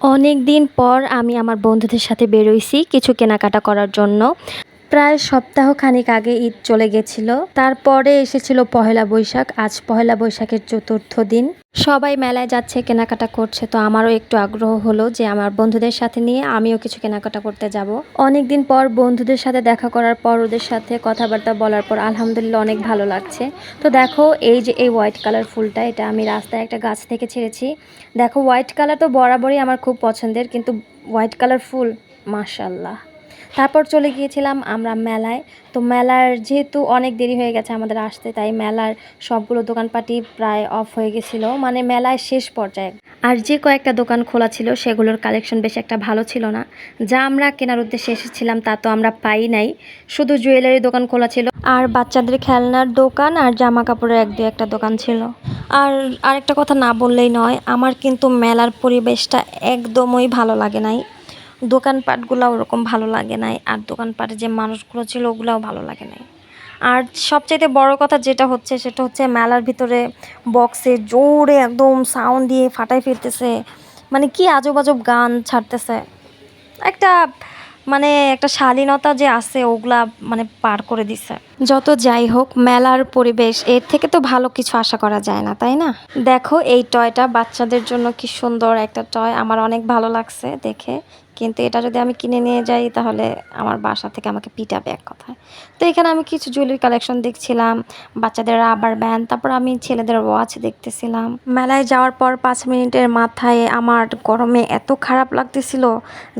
অনেক দিন পর আমি আমার বন্ধুদের সাথে বেরোইছি কিছু কেনাকাটা করার জন্য। প্রায় সপ্তাহ খানিক আগে ঈদ চলে গেছিল। তারপরে এসেছিল পহেলা বৈশাখ, আজ পহেলা বৈশাখের চতুর্থ দিন। সবাই মেলায় যাচ্ছে, কেনাকাটা করছে, তো আমারও একটু আগ্রহ হলো যে আমার বন্ধুদের সাথে নিয়ে আমিও কিছু কেনাকাটা করতে যাব। অনেক দিন পর বন্ধুদের সাথে দেখা করার পর ওদের সাথে কথাবার্তা বলার পর আলহামদুলিল্লাহ অনেক ভালো লাগছে। তো দেখো, এই যে এই হোয়াইট কালার ফুলটা, এটা আমি রাস্তায় একটা গাছ থেকে ছেড়েছি। দেখো, হোয়াইট কালার তো বরাবরই আমার খুব পছন্দের, কিন্তু হোয়াইট কালার ফুল মাশাল্লাহ তারপর চলে গিয়েছিলাম আমরা মেলায়। তো মেলার যেহেতু অনেক দেরি হয়ে গেছে আমাদের আসতে, তাই মেলার সবগুলো দোকানপাটি প্রায় অফ হয়ে গেছিল মানে মেলায় শেষ পর্যায়ে। আর যে কয়েকটা দোকান খোলা ছিল, সেগুলোর কালেকশন বেশ একটা ভালো ছিল না। যা আমরা কেনার উদ্দেশ্যে এসেছিলাম, তা তো আমরা পাই নাই। শুধু জুয়েলারি দোকান খোলা ছিল আর বাচ্চাদের খেলনার দোকান আর জামা কাপড়ের এক দু একটা দোকান ছিল। আর আরেকটা কথা না বললেই নয়, আমার কিন্তু মেলার পরিবেশটা একদমই ভালো লাগে নাই। দোকানপাটগুলো ওরকম ভালো লাগে নাই, আর দোকানপাটে যে মানুষগুলো ছিল ওগুলাও ভালো লাগে নাই। আর সবচাইতে বড় কথা যেটা হচ্ছে, সেটা হচ্ছে মেলার ভিতরে বক্সে জোরে একদম সাউন্ড দিয়ে ফাটাই ফিরতেছে মানে কি আজব আজব গান ছাড়তেছে। একটা মানে একটা শালীনতা যে আছে, ওগুলা মানে পার করে দিছে। যত যাই হোক, মেলার পরিবেশ, এর থেকে তো ভালো কিছু আশা করা যায় না, তাই না? দেখো, এই টয়টা বাচ্চাদের জন্য কি সুন্দর একটা টয় আমার অনেক ভালো লাগছে দেখে। কিন্তু এটা যদি আমি কিনে নিয়ে যাই, তাহলে আমার বাসা থেকে আমাকে পিটাবে এক কথায়। তো এখানে আমি কিছু জুয়েলারি কালেকশন দেখছিলাম, বাচ্চাদের রাবার ব্যান্ড তারপর আমি ছেলেদের ওয়াচ দেখতেছিলাম। মেলায় যাওয়ার পর পাঁচ মিনিটের মাথায় আমার গরমে এত খারাপ লাগতেছিল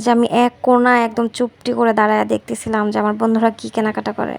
যে আমি এক কোনায় একদম চুপটি করে দাঁড়ায় দেখতেছিলাম যে আমার বন্ধুরা কী কেনাকাটা করে।